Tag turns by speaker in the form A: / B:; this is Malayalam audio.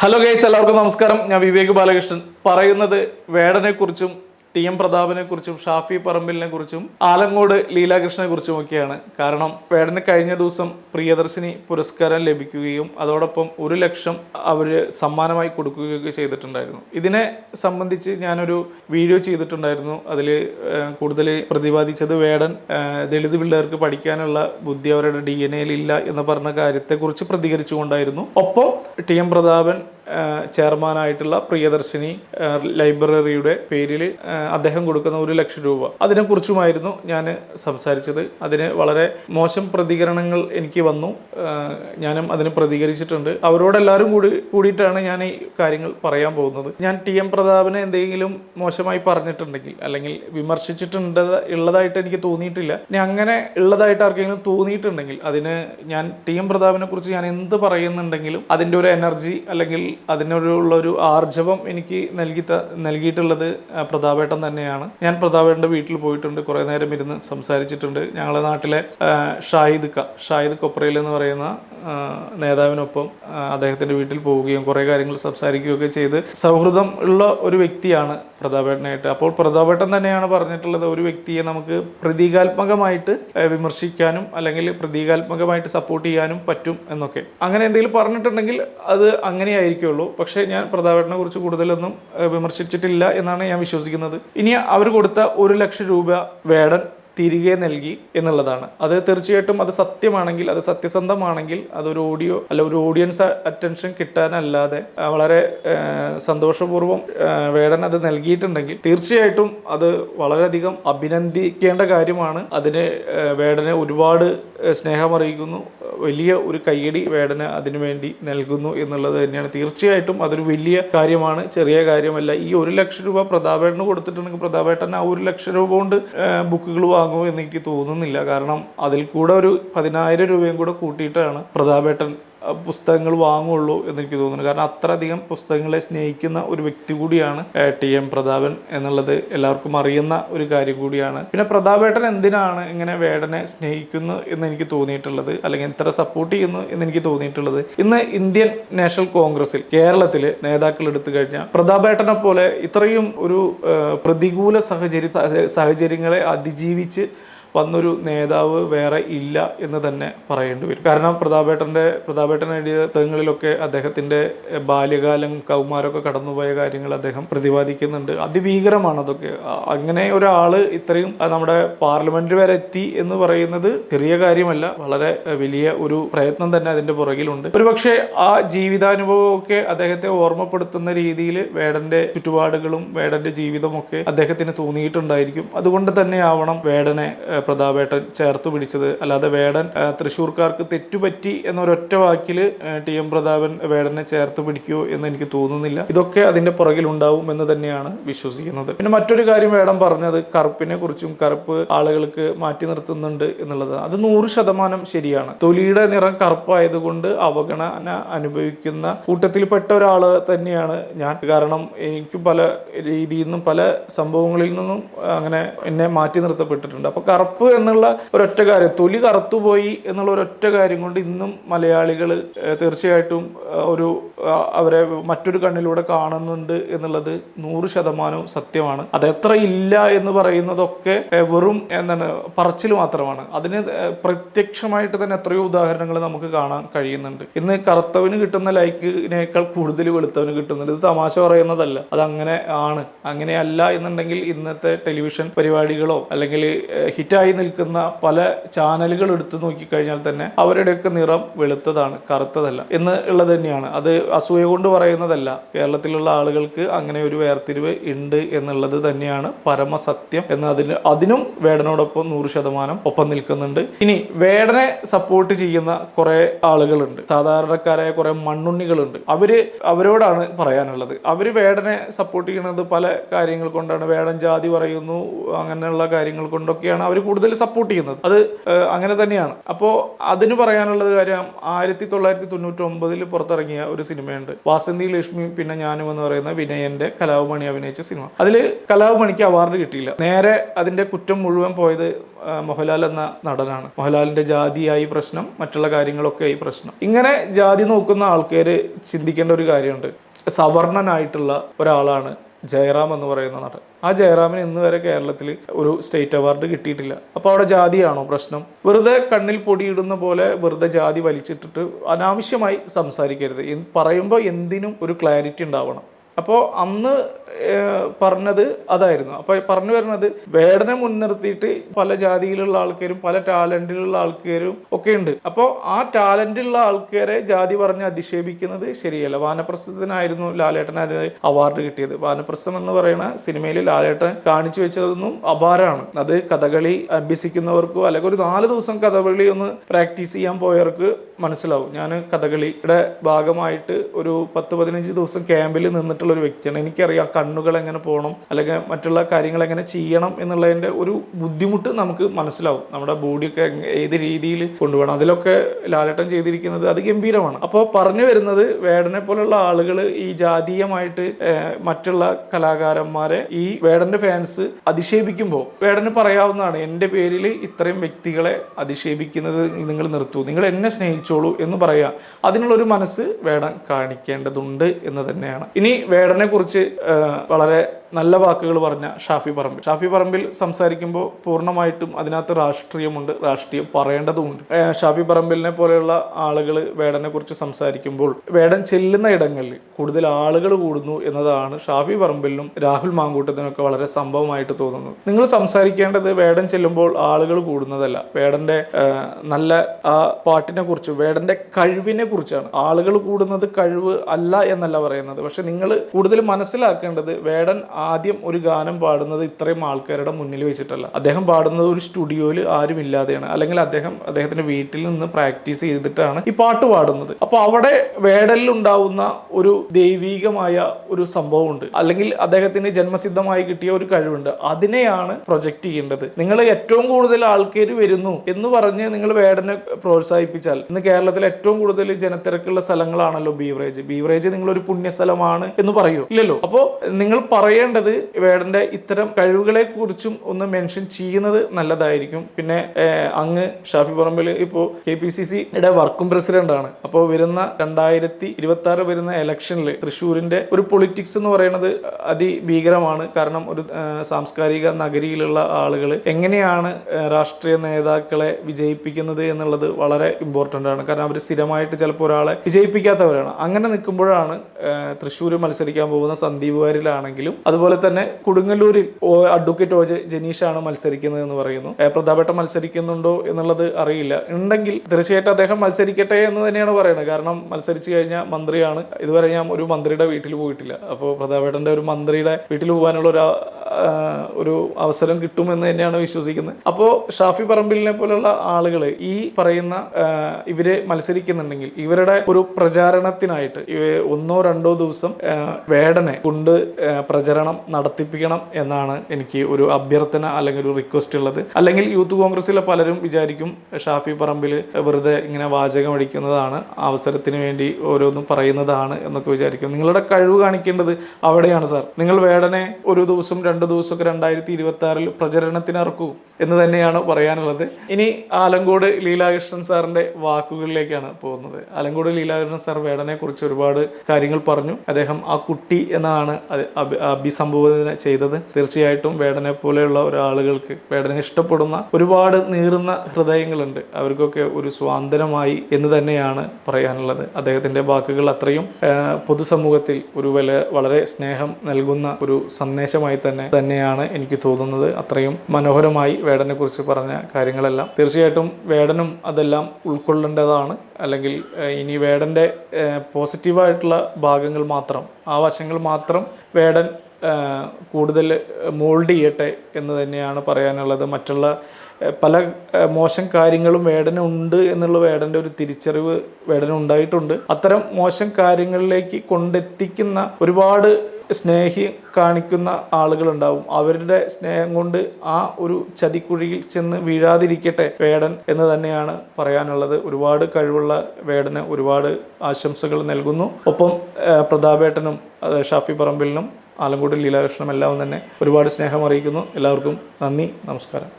A: ഹലോ ഗൈസ് എല്ലാവർക്കും നമസ്കാരം. ഞാൻ വിവേക് ബാലകൃഷ്ണൻ. പറയുന്നത് വേടനെ കുറിച്ചും ടി എം പ്രതാപനെ കുറിച്ചും ഷാഫി പറമ്പിലിനെ കുറിച്ചും ആലങ്ങോട് ലീലാകൃഷ്ണനെ കുറിച്ചും ഒക്കെയാണ്. കാരണം വേടന് കഴിഞ്ഞ ദിവസം പ്രിയദർശിനി പുരസ്കാരം ലഭിക്കുകയും അതോടൊപ്പം ഒരു ലക്ഷം അവർ സമ്മാനമായി കൊടുക്കുകയൊക്കെ ചെയ്തിട്ടുണ്ടായിരുന്നു. ഇതിനെ സംബന്ധിച്ച് ഞാനൊരു വീഡിയോ ചെയ്തിട്ടുണ്ടായിരുന്നു. അതിൽ കൂടുതൽ പ്രതിപാദിച്ചത് വേടൻ. ദളിത് പിള്ളേർക്ക് പഠിക്കാനുള്ള ബുദ്ധി അവരുടെ ഡി എൻ എയിൽ ഇല്ല എന്ന് പറഞ്ഞ കാര്യത്തെക്കുറിച്ച് പ്രതികരിച്ചുകൊണ്ടായിരുന്നു. ഒപ്പം ടി എം പ്രതാപൻ ചെയർമാനായിട്ടുള്ള പ്രിയദർശിനി ലൈബ്രറിയുടെ പേരിൽ അദ്ദേഹം കൊടുക്കുന്ന ഒരു ലക്ഷം രൂപ. അതിനെക്കുറിച്ചുമായിരുന്നു ഞാൻ സംസാരിച്ചത്. അതിന് വളരെ മോശം പ്രതികരണങ്ങൾ എനിക്ക് വന്നു. ഞാനും അതിന് പ്രതികരിച്ചിട്ടുണ്ട്. അവരോടെല്ലാവരും കൂടി കൂടിയിട്ടാണ് ഞാൻ ഈ കാര്യങ്ങൾ പറയാൻ പോകുന്നത്. ഞാൻ ടി എം പ്രതാപനെ എന്തെങ്കിലും മോശമായി പറഞ്ഞിട്ടുണ്ടെങ്കിൽ അല്ലെങ്കിൽ വിമർശിച്ചിട്ടുണ്ട് ഉള്ളതായിട്ട് എനിക്ക് തോന്നിയിട്ടില്ല. ഇനി അങ്ങനെ ഉള്ളതായിട്ട് ആർക്കെങ്കിലും തോന്നിയിട്ടുണ്ടെങ്കിൽ അതിന് ഞാൻ ടി എം പ്രതാപനെ കുറിച്ച് ഞാൻ എന്ത് പറയുന്നുണ്ടെങ്കിലും അതിന്റെ ഒരു എനർജി അല്ലെങ്കിൽ അതിനൊരുള്ള ഒരു ആർജവം എനിക്ക് നൽകി നൽകിയിട്ടുള്ളത് പ്രതാപേട്ടൻ തന്നെയാണ്. ഞാൻ പ്രതാപേട്ടന്റെ വീട്ടിൽ പോയിട്ടുണ്ട് കുറേ നേരം ഇരുന്ന് സംസാരിച്ചിട്ടുണ്ട്. ഞങ്ങളുടെ നാട്ടിലെ ആ, ഷാഹിദ് ക ഷാഹിദ് കൊപ്രയിൽ എന്ന് പറയുന്ന നേതാവിനൊപ്പം അദ്ദേഹത്തിന്റെ വീട്ടിൽ പോവുകയും കുറേ കാര്യങ്ങൾ സംസാരിക്കുകയൊക്കെ ചെയ്ത് സൗഹൃദം ഉള്ള ഒരു വ്യക്തിയാണ് പ്രതാപേട്ടനായിട്ട്. അപ്പോൾ പ്രതാപേട്ടൻ തന്നെയാണ് പറഞ്ഞിട്ടുള്ളത് ഒരു വ്യക്തിയെ നമുക്ക് പ്രതീകാത്മകമായിട്ട് വിമർശിക്കാനും അല്ലെങ്കിൽ പ്രതീകാത്മകമായിട്ട് സപ്പോർട്ട് ചെയ്യാനും പറ്റും എന്നൊക്കെ. അങ്ങനെ എന്തെങ്കിലും പറഞ്ഞിട്ടുണ്ടെങ്കിൽ അത് അങ്ങനെയായിരിക്കുള്ളൂ പക്ഷേ ഞാൻ പ്രതാപേട്ടനെ കുറിച്ച് കൂടുതലൊന്നും വിമർശിച്ചിട്ടില്ല എന്നാണ് ഞാൻ വിശ്വസിക്കുന്നത്. ഇനി അവർ കൊടുത്ത ഒരു ലക്ഷം രൂപ വേടൻ തിരികെ നൽകി എന്നുള്ളതാണ്. അത് തീർച്ചയായിട്ടും അത് സത്യമാണെങ്കിൽ അത് സത്യസന്ധമാണെങ്കിൽ അതൊരു ഓഡിയോ അല്ല ഒരു ഓഡിയൻസ് അറ്റൻഷൻ കിട്ടാനല്ലാതെ വളരെ സന്തോഷപൂർവം വേടൻ അത് നൽകിയിട്ടുണ്ടെങ്കിൽ തീർച്ചയായിട്ടും അത് വളരെയധികം അഭിനന്ദിക്കേണ്ട കാര്യമാണ്. അതിന് വേടനെ ഒരുപാട് സ്നേഹമറിയിക്കുന്നു. വലിയ ഒരു കയ്യടി വേടന അതിനുവേണ്ടി നൽകുന്നു എന്നുള്ളത് തന്നെയാണ്. തീർച്ചയായിട്ടും അതൊരു വലിയ കാര്യമാണ് ചെറിയ കാര്യമല്ല. ഈ ഒരു ലക്ഷം രൂപ പ്രതാപേട്ടന് കൊടുത്തിട്ടുണ്ടെങ്കിൽ പ്രതാപേട്ടൻ ആ ഒരു ലക്ഷം രൂപ കൊണ്ട് ബുക്കുകൾ വാങ്ങുമോ എന്ന് എനിക്ക് തോന്നുന്നില്ല. കാരണം അതിൽ കൂടെ ഒരു പതിനായിരം രൂപയും കൂടെ കൂട്ടിയിട്ടാണ് പ്രതാപേട്ടൻ പുസ്തകങ്ങൾ വാങ്ങുള്ളൂ എന്നെനിക്ക് തോന്നുന്നു. കാരണം അത്രയധികം പുസ്തകങ്ങളെ സ്നേഹിക്കുന്ന ഒരു വ്യക്തി കൂടിയാണ് ടി എം പ്രതാപൻ എന്നുള്ളത് എല്ലാവർക്കും അറിയുന്ന ഒരു കാര്യം കൂടിയാണ്. പിന്നെ പ്രതാപേട്ടൻ എന്തിനാണ് ഇങ്ങനെ വേടനെ സ്നേഹിക്കുന്നു എന്ന് എനിക്ക് തോന്നിയിട്ടുള്ളത്? അല്ലെങ്കിൽ ഇത്ര സപ്പോർട്ട് ചെയ്യുന്നു എന്ന് എനിക്ക് തോന്നിയിട്ടുള്ളത്? ഇന്ന് ഇന്ത്യൻ നാഷണൽ കോൺഗ്രസിൽ കേരളത്തിൽ നേതാക്കൾ എടുത്തു കഴിഞ്ഞാൽ പ്രതാപേട്ടനെ പോലെ ഇത്രയും ഒരു പ്രതികൂല സാഹചര്യ സാഹചര്യങ്ങളെ അതിജീവിച്ച് വന്നൊരു നേതാവ് വേറെ ഇല്ല എന്ന് തന്നെ പറയേണ്ടി വരും. കാരണം പ്രതാപേട്ടന്റെ പ്രതാപേട്ടൻ എഴുതിയ പുസ്തകങ്ങളിലൊക്കെ അദ്ദേഹത്തിന്റെ ബാല്യകാലം കൗമാരമൊക്കെ കടന്നുപോയ കാര്യങ്ങൾ അദ്ദേഹം പ്രതിപാദിക്കുന്നുണ്ട്. അതിഭീകരമാണ് അതൊക്കെ. അങ്ങനെ ഒരാൾ ഇത്രയും നമ്മുടെ പാർലമെന്റ് വരെ എത്തി എന്ന് പറയുന്നത് ചെറിയ കാര്യമല്ല വളരെ വലിയ ഒരു പ്രയത്നം തന്നെ അതിന്റെ പുറകിലുണ്ട്. ഒരുപക്ഷെ ആ ജീവിതാനുഭവമൊക്കെ അദ്ദേഹത്തെ ഓർമ്മപ്പെടുത്തുന്ന രീതിയിൽ വേടന്റെ ചുറ്റുപാടുകളും വേടന്റെ ജീവിതമൊക്കെ അദ്ദേഹത്തിന് തോന്നിയിട്ടുണ്ടായിരിക്കും. അതുകൊണ്ട് തന്നെ ആവണം വേടനെ പ്രതാപേട്ടൻ ചേർത്ത് പിടിച്ചത്. അല്ലാതെ വേടൻ തൃശ്ശൂർക്കാർക്ക് തെറ്റുപറ്റി എന്നൊരൊറ്റ വാക്കിൽ ടി എം പ്രതാപൻ വേടനെ ചേർത്ത് പിടിക്കുമോ എന്ന് എനിക്ക് തോന്നുന്നില്ല. ഇതൊക്കെ അതിന്റെ പുറകിലുണ്ടാവും എന്ന് തന്നെയാണ് വിശ്വസിക്കുന്നത്. പിന്നെ മറ്റൊരു കാര്യം വേടൻ പറഞ്ഞത് കറുപ്പിനെ കുറിച്ചും കറുപ്പ് ആളുകൾക്ക് മാറ്റി നിർത്തുന്നുണ്ട് എന്നുള്ളത്. അത് നൂറ് ശതമാനം ശരിയാണ്. തൊലിയുടെ നിറം കറുപ്പായതുകൊണ്ട് അവഗണന അനുഭവിക്കുന്ന കൂട്ടത്തിൽപ്പെട്ട ഒരാൾ തന്നെയാണ് ഞാൻ. കാരണം എനിക്ക് പല രീതിയിൽ നിന്നും പല സംഭവങ്ങളിൽ നിന്നും അങ്ങനെ എന്നെ മാറ്റി നിർത്തപ്പെട്ടിട്ടുണ്ട്. അപ്പൊ കറുപ്പ് എന്നുള്ള ഒരൊറ്റ കാര്യം തൊലി കറുത്തുപോയി എന്നുള്ള ഒരൊറ്റ കാര്യം കൊണ്ട് ഇന്നും മലയാളികൾ തീർച്ചയായിട്ടും ഒരു അവരെ മറ്റൊരു കണ്ണിലൂടെ കാണുന്നുണ്ട് എന്നുള്ളത് നൂറ് ശതമാനവും സത്യമാണ്. അത് എത്ര ഇല്ല എന്ന് പറയുന്നതൊക്കെ വെറും എന്താണ് പറച്ചിൽ മാത്രമാണ്. അതിന് പ്രത്യക്ഷമായിട്ട് തന്നെ എത്രയോ ഉദാഹരണങ്ങൾ നമുക്ക് കാണാൻ കഴിയുന്നുണ്ട്. ഇന്ന് കറുത്തവന് കിട്ടുന്ന ലൈക്കിനേക്കാൾ കൂടുതൽ വെളുത്തവന് കിട്ടുന്നുണ്ട്. ഇത് തമാശ പറയുന്നതല്ല. അത് അങ്ങനെ ആണ്. അങ്ങനെയല്ല എന്നുണ്ടെങ്കിൽ ഇന്നത്തെ ടെലിവിഷൻ പരിപാടികളോ അല്ലെങ്കിൽ ഏഹ്, ഹിറ്റായി നിൽക്കുന്ന പല ചാനലുകൾ എടുത്തു നോക്കിക്കഴിഞ്ഞാൽ തന്നെ അവരുടെയൊക്കെ നിറം വെളുത്തതാണ് കറുത്തതല്ല എന്ന് ഉള്ളത് തന്നെയാണ്. അത് അസൂയ കൊണ്ട് പറയുന്നതല്ല. കേരളത്തിലുള്ള ആളുകൾക്ക് അങ്ങനെ ഒരു വേർതിരിവ് ഉണ്ട് എന്നുള്ളത് തന്നെയാണ് പരമസത്യം എന്ന് അതിന് അതിനും വേടനോടൊപ്പം നൂറ് ശതമാനം ഒപ്പം നിൽക്കുന്നുണ്ട്. ഇനി വേടനെ സപ്പോർട്ട് ചെയ്യുന്ന കുറെ ആളുകളുണ്ട്. സാധാരണക്കാരായ കുറെ മണ്ണുണ്ണികളുണ്ട്. അവർ അവരോടാണ് പറയാനുള്ളത്. അവർ വേടനെ സപ്പോർട്ട് ചെയ്യുന്നത് പല കാര്യങ്ങൾ കൊണ്ടാണ്. വേടൻ ജാതി പറയുന്നു അങ്ങനെയുള്ള കാര്യങ്ങൾ കൊണ്ടൊക്കെയാണ് അവർ കൂടുതൽ സപ്പോർട്ട് ചെയ്യുന്നത്. അത് അങ്ങനെ തന്നെയാണ്. അപ്പോൾ അതിന് പറയാനുള്ളത് കാര്യം ആയിരത്തി തൊള്ളായിരത്തി തൊണ്ണൂറ്റി ഒമ്പതിൽ പുറത്തിറങ്ങിയ ഒരു സിനിമയുണ്ട്. വാസന്തി ലക്ഷ്മി പിന്നെ ഞാനും എന്ന് പറയുന്ന വിനയന്റെ കലാഭമണി അഭിനയിച്ച സിനിമ. അതിൽ കലാഭമണിക്ക് അവാർഡ് കിട്ടിയില്ല. നേരെ അതിന്റെ കുറ്റം മുഴുവൻ പോയത് മോഹൻലാൽ എന്ന നടനാണ്. മോഹൻലാലിന്റെ ജാതിയായി പ്രശ്നം മറ്റുള്ള കാര്യങ്ങളൊക്കെ ആയി പ്രശ്നം. ഇങ്ങനെ ജാതി നോക്കുന്ന ആൾക്കാർ ചിന്തിക്കേണ്ട ഒരു കാര്യമുണ്ട്. സവർണനായിട്ടുള്ള ഒരാളാണ് ജയറാം എന്ന് പറയുന്ന നടൻ. ആ ജയറാമിന് ഇന്ന് വരെ കേരളത്തിൽ ഒരു സ്റ്റേറ്റ് അവാർഡ് കിട്ടിയിട്ടില്ല. അപ്പോൾ അവിടെ ജാതിയാണോ പ്രശ്നം? വെറുതെ കണ്ണിൽ പൊടിയിടുന്ന പോലെ വെറുതെ ജാതി വലിച്ചിട്ടിട്ട് അനാവശ്യമായി സംസാരിക്കരുത്. പറയുമ്പോൾ എന്തിനും ഒരു ക്ലാരിറ്റി ഉണ്ടാവണം. അപ്പോൾ അന്ന് പറഞ്ഞത് അതായിരുന്നു. അപ്പോൾ പറഞ്ഞു വരുന്നത് വേടനെ മുൻനിർത്തിയിട്ട് പല ജാതിയിലുള്ള ആൾക്കാരും പല ടാലന്റിലുള്ള ആൾക്കാരും ഒക്കെ ഉണ്ട്. അപ്പോൾ ആ ടാലന്റുള്ള ആൾക്കാരെ ജാതി പറഞ്ഞ് അധിക്ഷേപിക്കുന്നത് ശരിയല്ല. വാനപ്രസ്ഥത്തിനായിരുന്നു ലാലേട്ടൻ അതിന് അവാർഡ് കിട്ടിയത്. വാനപ്രസ്ഥം എന്ന് പറയുന്ന സിനിമയിൽ ലാലേട്ടൻ കാണിച്ചു വെച്ചതൊന്നും അപാരമാണ്. അത് കഥകളി അഭ്യസിക്കുന്നവർക്കോ അല്ലെങ്കിൽ ഒരു നാല് ദിവസം കഥകളി ഒന്ന് പ്രാക്ടീസ് ചെയ്യാൻ പോയവർക്ക് മനസ്സിലാവും. ഞാൻ കഥകളിയുടെ ഭാഗമായിട്ട് ഒരു പത്ത് പതിനഞ്ച് ദിവസം ക്യാമ്പിൽ നിന്നിട്ടുള്ള ഒരു വ്യക്തിയാണ്. എനിക്കറിയാം കണ്ണുകൾ എങ്ങനെ പോകണം അല്ലെങ്കിൽ മറ്റുള്ള കാര്യങ്ങൾ എങ്ങനെ ചെയ്യണം എന്നുള്ളതിന്റെ ഒരു ബുദ്ധിമുട്ട് നമുക്ക് മനസ്സിലാവും. നമ്മുടെ ബോഡിയൊക്കെ ഏത് രീതിയിൽ കൊണ്ടുപോകണം. അതിലൊക്കെ ലാലട്ടം ചെയ്തിരിക്കുന്നത് അത് ഗംഭീരമാണ്. അപ്പോൾ പറഞ്ഞു വരുന്നത് വേടനെ പോലുള്ള ആളുകൾ ഈ ജാതീയമായിട്ട് മറ്റുള്ള കലാകാരന്മാരെ ഈ വേടന്റെ ഫാൻസ് അധിക്ഷേപിക്കുമ്പോൾ വേടന് പറയാവുന്നതാണ് എന്റെ പേരിൽ ഇത്രയും വ്യക്തികളെ അധിക്ഷേപിക്കുന്നത് നിങ്ങൾ നിർത്തൂ. നിങ്ങൾ എന്നെ സ്നേഹിച്ചോളൂ എന്ന് പറയുക അതിനുള്ളൊരു മനസ്സ് വേടൻ കാണിക്കേണ്ടതുണ്ട് എന്ന് തന്നെയാണ്. ഇനി വേടനെ കുറിച്ച് വളരെ നല്ല വാക്കുകൾ പറഞ്ഞ ഷാഫി പറമ്പിൽ. ഷാഫി പറമ്പിൽ സംസാരിക്കുമ്പോൾ പൂർണമായിട്ടും അതിനകത്ത് രാഷ്ട്രീയമുണ്ട് രാഷ്ട്രീയം പറയേണ്ടതുമുണ്ട്. ഷാഫി പറമ്പിലിനെ പോലെയുള്ള ആളുകൾ വേടനെ കുറിച്ച് സംസാരിക്കുമ്പോൾ വേടൻ ചെല്ലുന്ന ഇടങ്ങളിൽ കൂടുതൽ ആളുകൾ കൂടുന്നു എന്നതാണ് ഷാഫി പറമ്പിലിനും രാഹുൽ മാങ്കൂട്ടത്തിനൊക്കെ വളരെ സംഭവമായിട്ട് തോന്നുന്നത്. നിങ്ങൾ സംസാരിക്കേണ്ടത് വേടൻ ചെല്ലുമ്പോൾ ആളുകൾ കൂടുന്നതല്ല. വേടന്റെ നല്ല ആ പാട്ടിനെ കുറിച്ച് വേടന്റെ കഴിവിനെ കുറിച്ചാണ് ആളുകൾ കൂടുന്നത് കഴിവ് അല്ല എന്നല്ല പറയുന്നത്. പക്ഷെ നിങ്ങൾ കൂടുതൽ മനസ്സിലാക്കേണ്ടത് വേടൻ ആദ്യം ഒരു ഗാനം പാടുന്നത് ഇത്രയും ആൾക്കാരുടെ മുന്നിൽ വെച്ചിട്ടല്ല. അദ്ദേഹം പാടുന്നത് ഒരു സ്റ്റുഡിയോയിൽ ആരും ഇല്ലാതെയാണ്. അല്ലെങ്കിൽ അദ്ദേഹം അദ്ദേഹത്തിന്റെ വീട്ടിൽ നിന്ന് പ്രാക്ടീസ് ചെയ്തിട്ടാണ് ഈ പാട്ട് പാടുന്നത്. അപ്പോൾ അവിടെ വേടലിലുണ്ടാവുന്ന ഒരു ദൈവീകമായ ഒരു സംഭവമുണ്ട്. അല്ലെങ്കിൽ അദ്ദേഹത്തിന് ജന്മസിദ്ധമായി കിട്ടിയ ഒരു കഴിവുണ്ട്. അതിനെയാണ് പ്രൊജക്റ്റ് ചെയ്യേണ്ടത്. നിങ്ങൾ ഏറ്റവും കൂടുതൽ ആൾക്കാർ വരുന്നു എന്ന് പറഞ്ഞ് നിങ്ങൾ വേടനെ പ്രോത്സാഹിപ്പിച്ചാൽ ഇന്ന് കേരളത്തിൽ ഏറ്റവും കൂടുതൽ ജനത്തിരക്കുള്ള സ്ഥലങ്ങളാണല്ലോ ബീവറേജ്. ബീവറേജ് നിങ്ങൾ ഒരു പുണ്യസ്ഥലമാണ് എന്ന് പറയൂ. ഇല്ലല്ലോ? അപ്പോൾ നിങ്ങൾ പറയേണ്ടത് വേടന്റെ ഇത്തരം കഴിവുകളെ കുറിച്ചും ഒന്ന് മെൻഷൻ ചെയ്യുന്നത് നല്ലതായിരിക്കും. പിന്നെ അങ്ങ് ഷാഫി പറമ്പിൽ ഇപ്പോൾ കെ പി സി സിയുടെ വർക്കും പ്രസിഡന്റ് ആണ് അപ്പോൾ വരുന്ന രണ്ടായിരത്തി ഇരുപത്തി ആറ് വരുന്ന എലക്ഷനിൽ തൃശ്ശൂരിന്റെ ഒരു പൊളിറ്റിക്സ് എന്ന് പറയുന്നത് അതിഭീകരമാണ്. കാരണം ഒരു സാംസ്കാരിക നഗരിയിലുള്ള ആളുകൾ എങ്ങനെയാണ് രാഷ്ട്രീയ നേതാക്കളെ വിജയിപ്പിക്കുന്നത് എന്നുള്ളത് വളരെ ഇമ്പോർട്ടന്റ് ആണ്. കാരണം അവർ സ്ഥിരമായിട്ട് ചിലപ്പോൾ ഒരാളെ വിജയിപ്പിക്കാത്തവരാണ്. അങ്ങനെ നിൽക്കുമ്പോഴാണ് തൃശ്ശൂർ മത്സരിക്കാൻ പോകുന്ന സന്ദീപ് വാര്യലാണെങ്കിലും അതുപോലെ തന്നെ കൊടുങ്ങല്ലൂരിൽ അഡ്വക്കേറ്റ് ഓജ് ജനീഷാണ് മത്സരിക്കുന്നത് എന്ന് പറയുന്നു. പ്രതാപേട്ട മത്സരിക്കുന്നുണ്ടോ എന്നുള്ളത് അറിയില്ല. ഉണ്ടെങ്കിൽ തീർച്ചയായിട്ടും അദ്ദേഹം മത്സരിക്കട്ടെ എന്ന് തന്നെയാണ് പറയുന്നത്. കാരണം മത്സരിച്ചു കഴിഞ്ഞാൽ മന്ത്രിയാണ്. ഇതുവരെ ഞാൻ ഒരു മന്ത്രിയുടെ വീട്ടിൽ പോയിട്ടില്ല. അപ്പോൾ പ്രതാപേട്ടന്റെ ഒരു മന്ത്രിയുടെ വീട്ടിൽ പോകാനുള്ള ഒരു ഒരു അവസരം കിട്ടുമെന്ന് തന്നെയാണ് വിശ്വസിക്കുന്നത്. അപ്പോൾ ഷാഫി പറമ്പിലിനെ പോലുള്ള ആളുകൾ ഈ പറയുന്ന ഇവരെ മത്സരിക്കുന്നുണ്ടെങ്കിൽ ഇവരുടെ ഒരു പ്രചാരണത്തിനായിട്ട് ഒന്നോ രണ്ടോ ദിവസം വേടനെ കൊണ്ട് പ്രചരണം നടത്തിപ്പിക്കണം എന്നാണ് എനിക്ക് ഒരു അഭ്യർത്ഥന അല്ലെങ്കിൽ ഒരു റിക്വസ്റ്റ് ഉള്ളത്. അല്ലെങ്കിൽ യൂത്ത് കോൺഗ്രസ്സിലെ പലരും വിചാരിക്കും ഷാഫി പറമ്പിൽ വെറുതെ ഇങ്ങനെ വാചകം അടിക്കുന്നതാണ് അവസരത്തിന് വേണ്ടി ഓരോന്നും പറയുന്നതാണ് എന്നൊക്കെ വിചാരിക്കും. നിങ്ങളുടെ കഴിവ് കാണിക്കേണ്ടത് അവിടെയാണ് സാർ. നിങ്ങൾ വേടനെ ഒരു ദിവസം ദിവസമൊക്കെ രണ്ടായിരത്തി ഇരുപത്തി ആറിൽ പ്രചരണത്തിനിറക്കൂ എന്ന് തന്നെയാണ് പറയാനുള്ളത്. ഇനി ആലങ്കോട് ലീലാകൃഷ്ണൻ സാറിന്റെ വാക്കുകളിലേക്കാണ് പോകുന്നത്. ആലങ്കോട് ലീലാകൃഷ്ണൻ സാർ വേടനെ കുറിച്ച് ഒരുപാട് കാര്യങ്ങൾ പറഞ്ഞു. അദ്ദേഹം ആ കുട്ടി എന്നാണ് അഭിസംബോധന ചെയ്തത്. തീർച്ചയായിട്ടും വേടനെ പോലെയുള്ള ഒരാളുകൾക്ക് വേടനെ ഇഷ്ടപ്പെടുന്ന ഒരുപാട് നീറുന്ന ഹൃദയങ്ങളുണ്ട്. അവർക്കൊക്കെ ഒരു സ്വാതന്ത്ര്യമായി എന്ന് തന്നെയാണ് പറയാനുള്ളത്. അദ്ദേഹത്തിന്റെ വാക്കുകൾ അത്രയും പൊതുസമൂഹത്തിൽ ഒരു വളരെ സ്നേഹം നൽകുന്ന ഒരു സന്ദേശമായി തന്നെ തന്നെയാണ് എനിക്ക് തോന്നുന്നത്. അത്രയും മനോഹരമായി വേടനെ കുറിച്ച് പറഞ്ഞ കാര്യങ്ങളെല്ലാം. തീർച്ചയായിട്ടും വേടനും അതെല്ലാം ഉൾക്കൊള്ളേണ്ടതാണ്. അല്ലെങ്കിൽ ഇനി വേടന്റെ പോസിറ്റീവായിട്ടുള്ള ഭാഗങ്ങൾ മാത്രം ആ വശങ്ങൾ മാത്രം വേടൻ കൂടുതൽ മോൾഡ് ചെയ്യട്ടെ എന്ന് തന്നെയാണ് പറയാനുള്ളത്. മറ്റുള്ള പല മോശം കാര്യങ്ങളും വേടനുണ്ട് എന്നുള്ള വേടന്റെ ഒരു തിരിച്ചറിവ് വേടനുണ്ടായിട്ടുണ്ട് അത്തരം മോശം കാര്യങ്ങളിലേക്ക് കൊണ്ടെത്തിക്കുന്ന ഒരുപാട് സ്നേഹി കാണിക്കുന്ന ആളുകളുണ്ടാവും. അവരുടെ സ്നേഹം കൊണ്ട് ആ ഒരു ചതിക്കുഴിയിൽ ചെന്ന് വീഴാതിരിക്കട്ടെ വേടൻ എന്ന് തന്നെയാണ് പറയാനുള്ളത്. ഒരുപാട് കഴിവുള്ള വേടന് ഒരുപാട് ആശംസകൾ നൽകുന്നു. ഒപ്പം പ്രതാപേട്ടനും ഷാഫി പറമ്പിലിനും ആലങ്കോട് ലീലാകൃഷ്ണനും എല്ലാം തന്നെ ഒരുപാട് സ്നേഹം അറിയിക്കുന്നു. എല്ലാവർക്കും നന്ദി നമസ്കാരം.